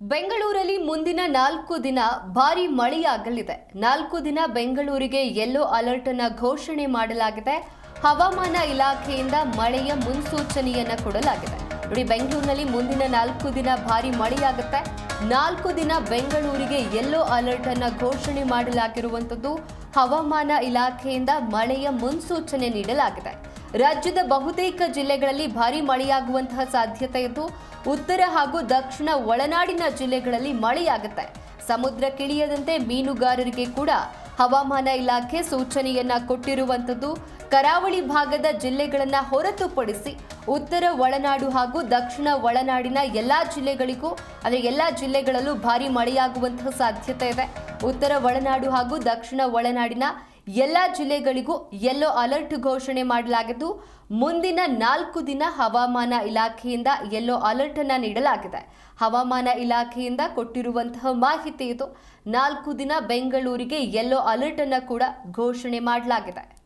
ಬೆಂಗಳೂರಲ್ಲಿ ಮುಂದಿನ ನಾಲ್ಕು ದಿನ ಭಾರಿ ಮಳೆಯಾಗಲಿದೆ. ನಾಲ್ಕು ದಿನ ಬೆಂಗಳೂರಿಗೆ ಯೆಲ್ಲೋ ಅಲರ್ಟ್ ಅನ್ನ ಘೋಷಣೆ ಮಾಡಲಾಗಿದೆ. ಹವಾಮಾನ ಇಲಾಖೆಯಿಂದ ಮಳೆಯ ಮುನ್ಸೂಚನೆಯನ್ನ ಕೊಡಲಾಗಿದೆ. ನೋಡಿ, ಬೆಂಗಳೂರಿನಲ್ಲಿ ಮುಂದಿನ ನಾಲ್ಕು ದಿನ ಭಾರಿ ಮಳೆಯಾಗುತ್ತೆ. ನಾಲ್ಕು ದಿನ ಬೆಂಗಳೂರಿಗೆ ಯೆಲ್ಲೋ ಅಲರ್ಟ್ ಅನ್ನ ಘೋಷಣೆ ಮಾಡಲಾಗಿರುವಂಥದ್ದು ಹವಾಮಾನ ಇಲಾಖೆಯಿಂದ ಮಳೆಯ ಮುನ್ಸೂಚನೆ ನೀಡಲಾಗಿದೆ. ರಾಜ್ಯದ ಬಹುತೇಕ ಜಿಲ್ಲೆಗಳಲ್ಲಿ ಭಾರೀ ಮಳೆಯಾಗುವಂತಹ ಸಾಧ್ಯತೆ ಇದ್ದು, ಉತ್ತರ ಹಾಗೂ ದಕ್ಷಿಣ ಒಳನಾಡಿನ ಜಿಲ್ಲೆಗಳಲ್ಲಿ ಮಳೆಯಾಗುತ್ತೆ. ಸಮುದ್ರಕ್ಕಿಳಿಯದಂತೆ ಮೀನುಗಾರರಿಗೆ ಕೂಡ ಹವಾಮಾನ ಇಲಾಖೆ ಸೂಚನೆಯನ್ನ ಕೊಟ್ಟಿರುವಂತದ್ದು ಕರಾವಳಿ ಭಾಗದ ಜಿಲ್ಲೆಗಳನ್ನ ಹೊರತುಪಡಿಸಿ ಉತ್ತರ ಒಳನಾಡು ಹಾಗೂ ದಕ್ಷಿಣ ಒಳನಾಡಿನ ಎಲ್ಲಾ ಜಿಲ್ಲೆಗಳಿಗೂ, ಅಂದರೆ ಎಲ್ಲಾ ಜಿಲ್ಲೆಗಳಲ್ಲೂ ಭಾರಿ ಮಳೆಯಾಗುವಂತಹ ಸಾಧ್ಯತೆ ಇದೆ. ಉತ್ತರ ಒಳನಾಡು ಹಾಗೂ ದಕ್ಷಿಣ ಒಳನಾಡಿನ ಎಲ್ಲ ಜಿಲ್ಲೆಗಳಿಗೂ ಯೆಲ್ಲೋ ಅಲರ್ಟ್ ಘೋಷಣೆ ಮಾಡಲಾಗಿದ್ದು, ಮುಂದಿನ ನಾಲ್ಕು ದಿನ ಹವಾಮಾನ ಇಲಾಖೆಯಿಂದ ಯೆಲ್ಲೋ ಅಲರ್ಟ್ ಅನ್ನ ನೀಡಲಾಗಿದೆ. ಹವಾಮಾನ ಇಲಾಖೆಯಿಂದ ಕೊಟ್ಟಿರುವಂತಹ ಮಾಹಿತಿ ಇದು. ನಾಲ್ಕು ದಿನ ಬೆಂಗಳೂರಿಗೆ ಯೆಲ್ಲೋ ಅಲರ್ಟ್ ಅನ್ನ ಕೂಡ ಘೋಷಣೆ ಮಾಡಲಾಗಿದೆ.